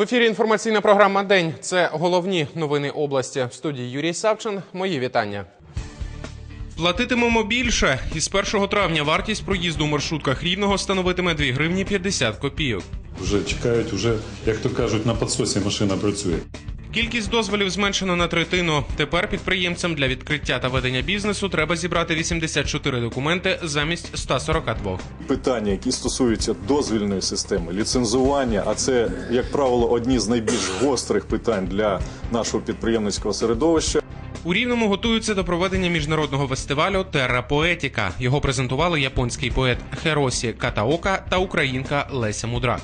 В ефірі інформаційна програма День. Це головні новини області. В студії Юрій Савчин. Мої вітання. Платитимемо більше. Із 1 травня вартість проїзду у маршрутках рівного становитиме 2 гривні 50 копійок. Вже чекають, вже, як то кажуть, на підсосі машина працює. Кількість дозволів зменшено на третину. Тепер підприємцям для відкриття та ведення бізнесу треба зібрати 84 документи замість 142. питання, які стосуються дозвільної системи, ліцензування, а це, як правило, одні з найбільш гострих питань для нашого підприємницького середовища. У Рівному готуються до проведення міжнародного фестивалю Терра Поетіка. Його презентували японський поет Херосі Катаока та українка Леся Мудрак.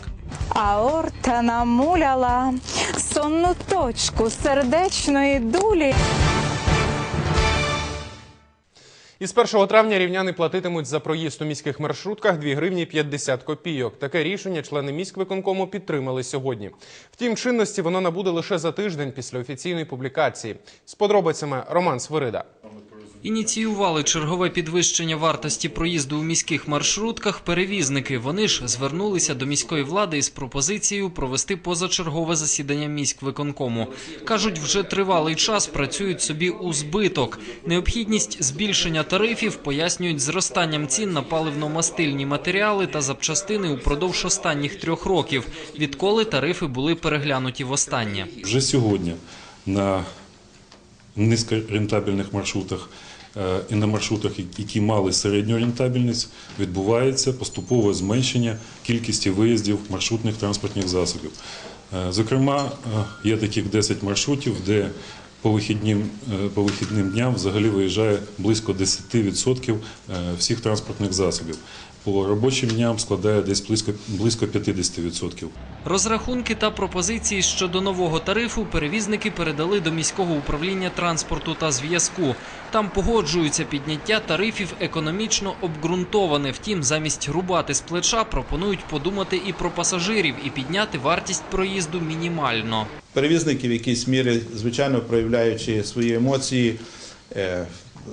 Аорта намуляла сонну точку сердечної дулі. Із 1 травня рівняни платитимуть за проїзд у міських маршрутках 2 гривні 50 копійок. Таке рішення члени міськвиконкому підтримали сьогодні. Втім, чинності воно набуде лише за тиждень після офіційної публікації. З подробицями Роман Свирида. Ініціювали чергове підвищення вартості проїзду у міських маршрутках перевізники. Вони ж звернулися до міської влади із пропозицією провести позачергове засідання міськвиконкому. Кажуть, вже тривалий час працюють собі у збиток. Необхідність збільшення тарифів пояснюють зростанням цін на паливно-мастильні матеріали та запчастини упродовж останніх трьох років, відколи тарифи були переглянуті востаннє. Вже сьогодні на низькорентабельних маршрутах і на маршрутах, які мали середню рентабельність, відбувається поступове зменшення кількості виїздів маршрутних транспортних засобів. Е, Зокрема, е, є таких 10 маршрутів, де по вихідним, е, по вихідним дням взагалі виїжджає близько 10% е, всіх транспортних засобів. По робочим дням складає десь близько, близько 50%. Розрахунки та пропозиції щодо нового тарифу перевізники передали до міського управління транспорту та зв'язку. Там погоджуються підняття тарифів економічно обґрунтоване. Втім, замість рубати з плеча пропонують подумати і про пасажирів і підняти вартість проїзду мінімально. Перевізники в якійсь мірі, звичайно, проявляючи свої емоції, е,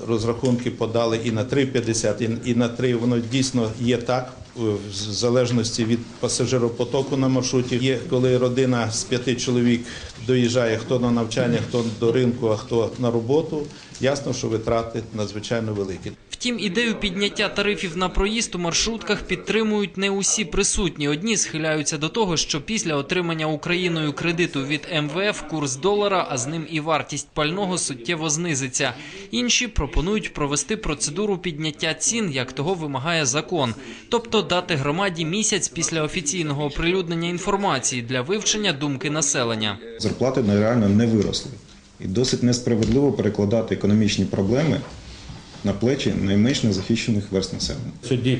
розрахунки подали і на 3,50, і- на 3. Воно дійсно є так, в залежності від пасажиропотоку на маршруті. Є, коли родина з п'яти чоловік доїжджає хто на навчання, хто до ринку, а хто на роботу. Ясно, що витрати надзвичайно великі. Втім, ідею підняття тарифів на проїзд у маршрутках підтримують не усі присутні. Одні схиляються до того, що після отримання Україною кредиту від МВФ курс долара, а з ним і вартість пального суттєво знизиться. Інші пропонують провести процедуру підняття цін, як того вимагає закон, тобто дати громаді місяць після офіційного оприлюднення інформації для вивчення думки населення. зарплати реально не виросли. І досить несправедливо перекладати економічні проблеми на плечі найменш незахищених верст населення. Сьогодні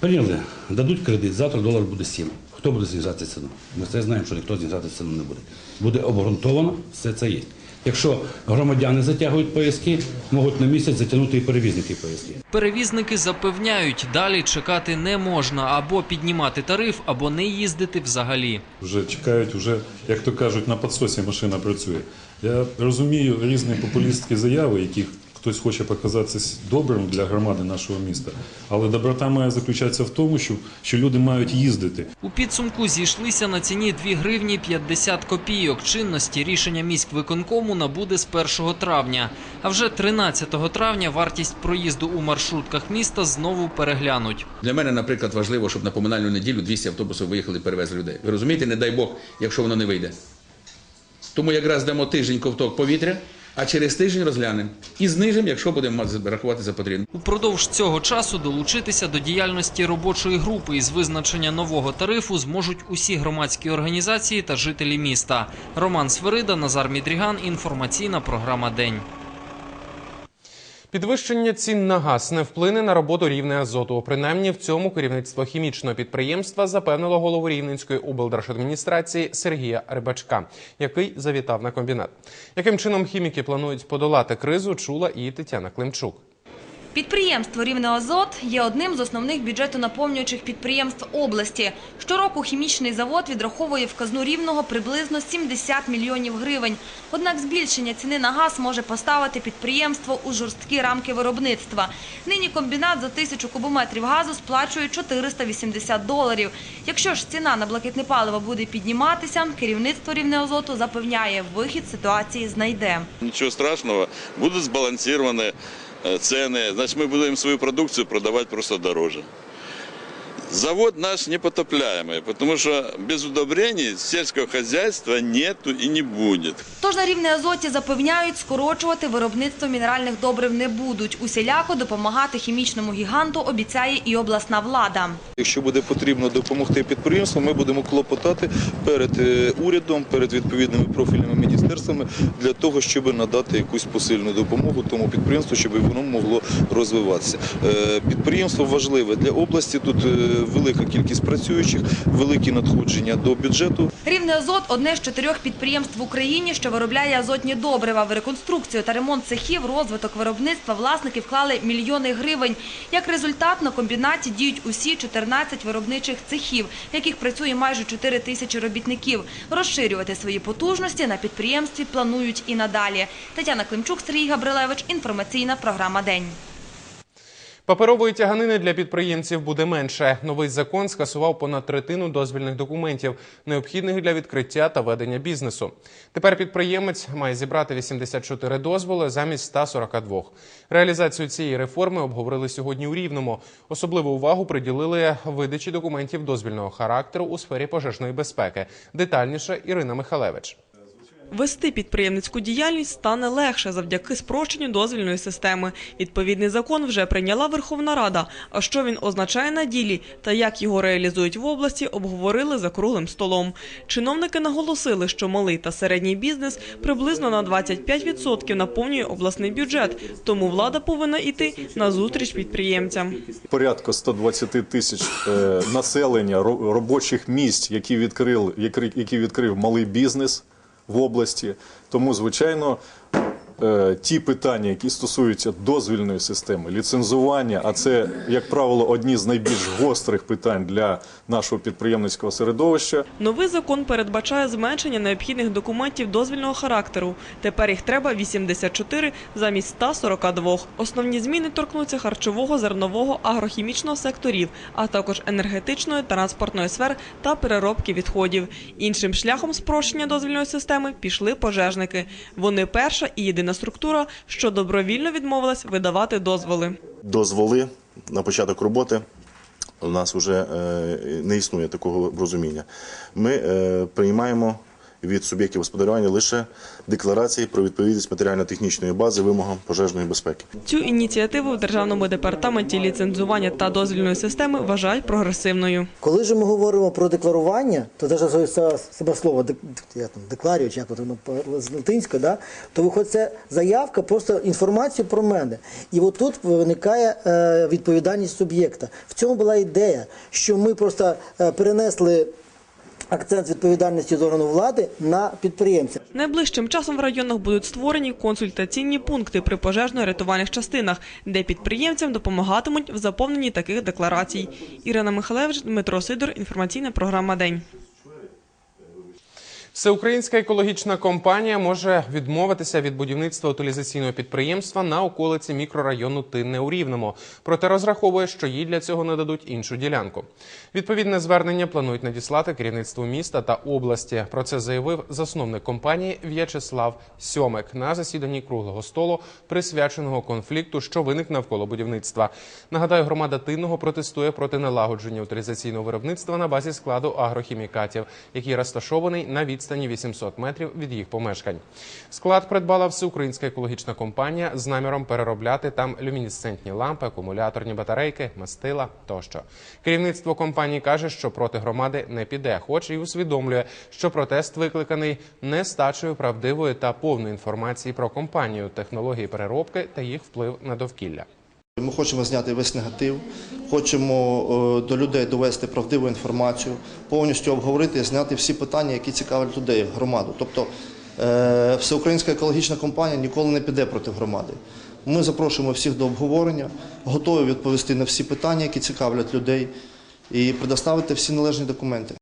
прийняли, дадуть кредит, завтра долар буде 7. Хто буде знижати ціну? Ми це знаємо, що ніхто знижати ціну не буде. Буде обґрунтовано, все це є. Якщо громадяни затягують пояски, можуть на місяць затягнути і перевізники пояски. Перевізники запевняють, далі чекати не можна або піднімати тариф, або не їздити взагалі. Вже чекають, вже, як то кажуть, на підсосі машина працює. Я розумію різні популістські заяви, яких хтось хоче показатися добрим для громади нашого міста. Але доброта має заключатися в тому, що, що люди мають їздити. У підсумку зійшлися на ціні 2 гривні 50 копійок. Чинності рішення міськвиконкому набуде з 1 травня. А вже 13 травня вартість проїзду у маршрутках міста знову переглянуть. Для мене, наприклад, важливо, щоб на поминальну неділю 200 автобусів виїхали і перевезли людей. Ви розумієте, не дай Бог, якщо воно не вийде. Тому якраз дамо тиждень ковток повітря, а через тиждень розглянемо і знижимо, якщо будемо рахувати за потрібне. Упродовж цього часу долучитися до діяльності робочої групи із визначення нового тарифу зможуть усі громадські організації та жителі міста. Роман Свирида, Назар Мідріган. Інформаційна програма День. Підвищення цін на газ не вплине на роботу рівне азоту. Принаймні в цьому керівництво хімічного підприємства запевнило голову Рівненської облдержадміністрації Сергія Рибачка, який завітав на комбінат. Яким чином хіміки планують подолати кризу, чула і Тетяна Климчук. Підприємство «Рівне Азот» є одним з основних бюджетонаповнюючих підприємств області. Щороку хімічний завод відраховує в казну Рівного приблизно 70 мільйонів гривень. Однак збільшення ціни на газ може поставити підприємство у жорсткі рамки виробництва. Нині комбінат за тисячу кубометрів газу сплачує 480 доларів. Якщо ж ціна на блакитне паливо буде підніматися, керівництво «Рівне Азоту» запевняє, вихід ситуації знайде. Ничего страшного, будут сбалансированы э, цены, значит мы будем свою продукцию продавать просто дороже. Завод наш непотопляемый, потому что без удобрений сельского хозяйства нету и не будет. Тож на рівне азоті запевняють, скорочувати виробництво мінеральних добрив не будуть. Усіляко допомагати хімічному гіганту обіцяє і обласна влада. Якщо буде потрібно допомогти підприємству, ми будемо клопотати перед е, урядом, перед відповідними профільними міністерствами для того, щоб надати якусь посильну допомогу тому підприємству, щоб воно могло розвиватися. Е, Підприємство важливе для області. Тут е, велика кількість працюючих, великі надходження до бюджету. Рівне азот – одне з чотирьох підприємств в Україні, що виробляє азотні добрива. В реконструкцію та ремонт цехів, розвиток виробництва власники вклали мільйони гривень. Як результат, на комбінаті діють усі 14 виробничих цехів, в яких працює майже 4 тисячі робітників. Розширювати свої потужності на підприємстві планують і надалі. Тетяна Климчук, Сергій Габрилевич. Інформаційна програма «День». Паперової тяганини для підприємців буде менше. Новий закон скасував понад третину дозвільних документів, необхідних для відкриття та ведення бізнесу. Тепер підприємець має зібрати 84 дозволи замість 142. Реалізацію цієї реформи обговорили сьогодні у Рівному. Особливу увагу приділили видачі документів дозвільного характеру у сфері пожежної безпеки. Детальніше Ірина Михалевич. Вести підприємницьку діяльність стане легше завдяки спрощенню дозвільної системи. Відповідний закон вже прийняла Верховна Рада. А що він означає на ділі та як його реалізують в області, обговорили за круглим столом. Чиновники наголосили, що малий та середній бізнес приблизно на 25% наповнює обласний бюджет, тому влада повинна йти на зустріч підприємцям. Порядка 120 тисяч е, населення робочих місць, які відкрив, які- які відкрив малий бізнес в області. Тому, звичайно, ті питання, які стосуються дозвільної системи, ліцензування, а це, як правило, одні з найбільш гострих питань для нашого підприємницького середовища. Новий закон передбачає зменшення необхідних документів дозвільного характеру. Тепер їх треба 84 замість 142. Основні зміни торкнуться харчового, зернового, агрохімічного секторів, а також енергетичної, транспортної сфер та переробки відходів. Іншим шляхом спрощення дозвільної системи пішли пожежники. Вони перша і єдина структура, що добровільно відмовилась видавати дозволи. дозволи на початок роботи. У нас вже не існує такого розуміння. Ми е, приймаємо від суб'єктів господарювання лише декларації про відповідність матеріально-технічної бази вимогам пожежної безпеки. Цю ініціативу в Державному департаменті ліцензування та дозвільної системи вважають прогресивною. Коли ж ми говоримо про декларування, то навіть це себе слово я там декларію, чи як воно з латинської, да, то виходить це заявка, просто інформацію про мене. І от тут виникає е, відповідальність суб'єкта. В цьому була ідея, що ми просто е, перенесли акцент відповідальності з органу влади на підприємця. Найближчим часом в районах будуть створені консультаційні пункти при пожежно-рятувальних частинах, де підприємцям допомагатимуть в заповненні таких декларацій. Ірина Михалевич, Дмитро Сидор. Інформаційна програма День. Всеукраїнська екологічна компанія може відмовитися від будівництва утилізаційного підприємства на околиці мікрорайону Тинне у Рівному. Проте розраховує, що їй для цього нададуть іншу ділянку. Відповідне звернення планують надіслати керівництву міста та області. Про це заявив засновник компанії В'ячеслав Сьомик на засіданні круглого столу, присвяченого конфлікту, що виник навколо будівництва. Нагадаю, громада Тинного протестує проти налагодження утилізаційного виробництва на базі складу агрохімікатів, який розташований на відстані 800 метрів від їх помешкань. Склад придбала всеукраїнська екологічна компанія з наміром переробляти там люмінесцентні лампи, акумуляторні батарейки, мастила тощо. Керівництво компанії каже, що проти громади не піде, хоч і усвідомлює, що протест викликаний нестачею правдивої та повної інформації про компанію, технології переробки та їх вплив на довкілля. Ми хочемо зняти весь негатив, хочемо е, до людей довести правдиву інформацію, повністю обговорити, зняти всі питання, які цікавлять людей, громаду. Тобто е, всеукраїнська екологічна компанія ніколи не піде проти громади. Ми запрошуємо всіх до обговорення, готові відповісти на всі питання, які цікавлять людей, і предоставити всі належні документи.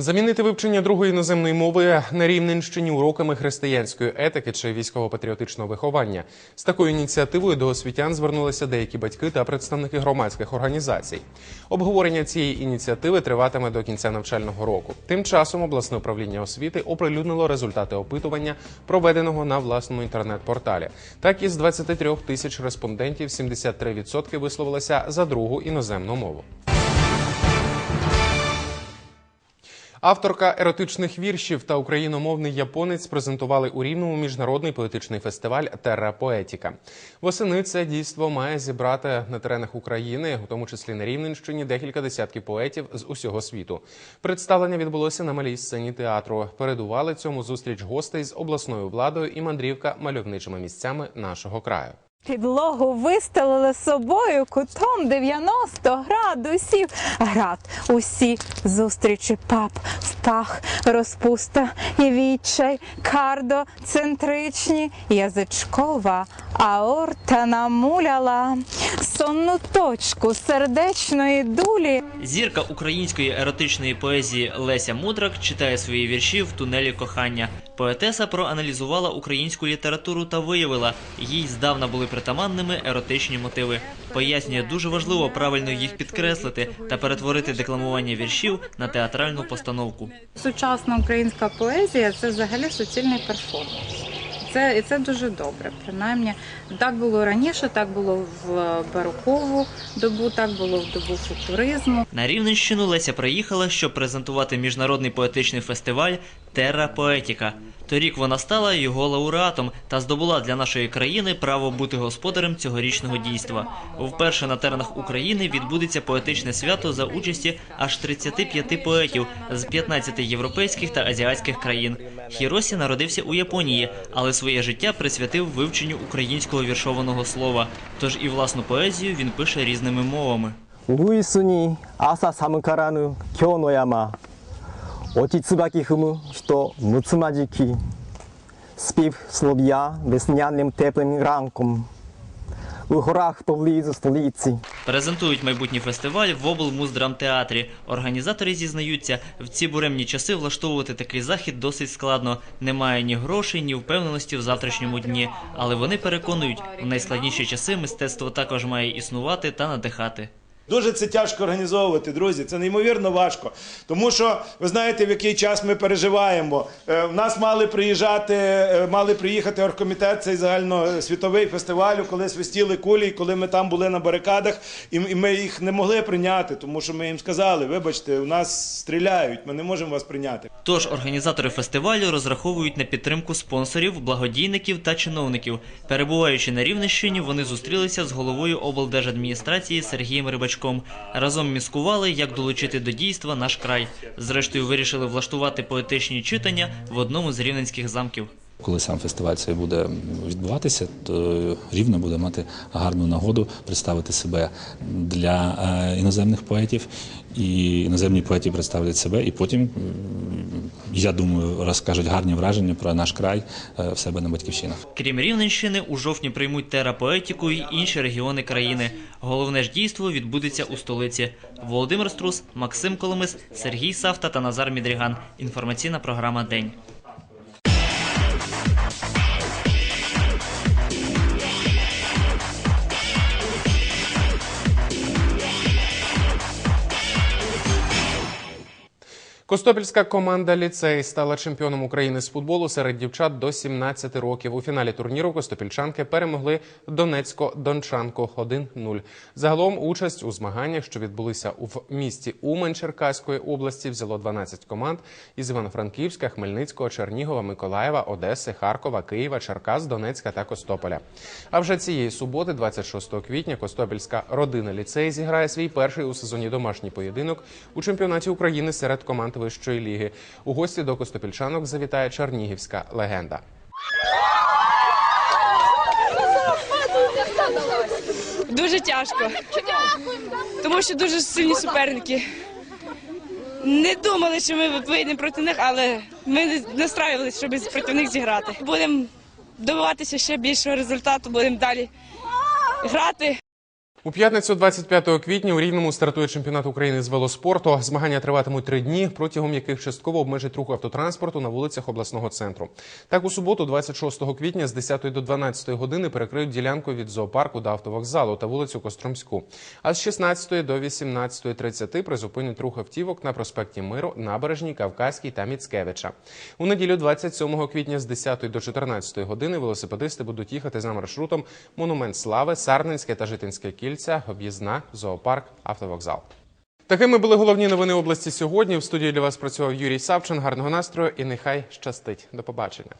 Замінити вивчення другої іноземної мови на Рівненщині уроками християнської етики чи військово-патріотичного виховання. З такою ініціативою до освітян звернулися деякі батьки та представники громадських організацій. Обговорення цієї ініціативи триватиме до кінця навчального року. Тим часом обласне управління освіти оприлюднило результати опитування, проведеного на власному інтернет-порталі. Так із 23 тисяч респондентів 73% висловилися за другу іноземну мову. Авторка еротичних віршів та україномовний японець презентували у Рівному міжнародний поетичний фестиваль Терра Поетіка. Восени це дійство має зібрати на теренах України, у тому числі на Рівненщині, декілька десятків поетів з усього світу. Представлення відбулося на малій сцені театру. Передували цьому зустріч гостей з обласною владою і мандрівка мальовничими місцями нашого краю. Підлогу вистелили собою кутом 90 градусів. Град усі зустрічі пап в пах, розпуста і відчай, кардо центричні, язичкова аорта намуляла сонну точку сердечної дулі. Зірка української еротичної поезії Леся Мудрак читає свої вірші в тунелі кохання. Поетеса проаналізувала українську літературу та виявила, їй здавна були притаманними еротичні мотиви. Пояснює, дуже важливо правильно їх підкреслити та перетворити декламування віршів на театральну постановку. Сучасна українська поезія це взагалі суцільний перформанс. Це і це дуже добре. Принаймні, так було раніше, так було в барокову добу, так було в добу футуризму. На Рівненщину Леся приїхала, щоб презентувати міжнародний поетичний фестиваль Терра Поетіка. Торік вона стала його лауреатом та здобула для нашої країни право бути господарем цьогорічного дійства. Вперше на тернах України відбудеться поетичне свято за участі аж 35 поетів з 15 європейських та азіатських країн. Хіросі народився у Японії, але своє життя присвятив вивченню українського віршованого слова. Тож і власну поезію він пише різними мовами. Уїсуні аса самкарану кьонояма. 落ち椿踏む人むつまじきスピフスロビアвесняним теплим ранком у горах поблизу столиці. Презентують майбутній фестиваль в облмуздрамтеатрі. Організатори зізнаються, в ці буремні часи влаштовувати такий захід досить складно. Немає ні грошей, ні впевненості в завтрашньому дні. Але вони переконують, в найскладніші часи мистецтво також має існувати та надихати. Дуже це тяжко організовувати, друзі. Це неймовірно важко. Тому що ви знаєте, в який час ми переживаємо. Е, В нас мали приїжджати, е, мали приїхати оргкомітет цей загальносвітовий фестивалю, коли свистіли кулі, коли ми там були на барикадах, і ми їх не могли прийняти, тому що ми їм сказали: вибачте, у нас стріляють, ми не можемо вас прийняти. Тож організатори фестивалю розраховують на підтримку спонсорів, благодійників та чиновників. Перебуваючи на Рівненщині, вони зустрілися з головою облдержадміністрації Сергієм Рибачком. Разом міскували, як долучити до дійства наш край. Зрештою, вирішили влаштувати поетичні читання в одному з рівненських замків. Коли сам фестиваль цей буде відбуватися, то рівно буде мати гарну нагоду представити себе для е, іноземних поетів, і іноземні поети представлять себе, і потім, я думаю, розкажуть гарні враження про наш край е, в себе на батьківщинах. Крім Рівненщини, у жовтні приймуть терапоетику і інші регіони країни. Головне ж дійство відбудеться у столиці. Володимир Струс, Максим Коломис, Сергій Савта та Назар Мідріган. Інформаційна програма День. Костопільська команда ліцей стала чемпіоном України з футболу серед дівчат до 17 років. У фіналі турніру костопільчанки перемогли Донецько-Дончанку 1-0. Загалом участь у змаганнях, що відбулися в місті Умань Черкаської області, взяло 12 команд із Івано-Франківська, Хмельницького, Чернігова, Миколаєва, Одеси, Харкова, Києва, Черкас, Донецька та Костополя. А вже цієї суботи, 26 квітня, Костопільська родина ліцей зіграє свій перший у сезоні домашній поєдинок у чемпіонаті України серед команд вищої ліги. У гості до Костопільчанок завітає Чернігівська легенда. Дуже тяжко. Тому що дуже сильні суперники. Не думали, що ми вийдемо проти них, але ми настраювалися, щоб проти них зіграти. Будемо добиватися ще більшого результату, будемо далі грати. У п'ятницю 25 квітня у Рівному стартує чемпіонат України з велоспорту. Змагання триватимуть три дні, протягом яких частково обмежать рух автотранспорту на вулицях обласного центру. Так, у суботу, 26 квітня, з 10 до 12 години перекриють ділянку від зоопарку до автовокзалу та вулицю Костромську. А з 16 до 18.30 призупинять рух автівок на проспекті Миру, Набережній, Кавказькій та Міцкевича. У неділю 27 квітня з 10 до 14 години велосипедисти будуть їхати за маршрутом Монумент Слави, Сарненське та Житинське кільця, об'їзна, зоопарк, автовокзал. Такими були головні новини області сьогодні. В студії для вас працював Юрій Савчин. Гарного настрою і нехай щастить. До побачення.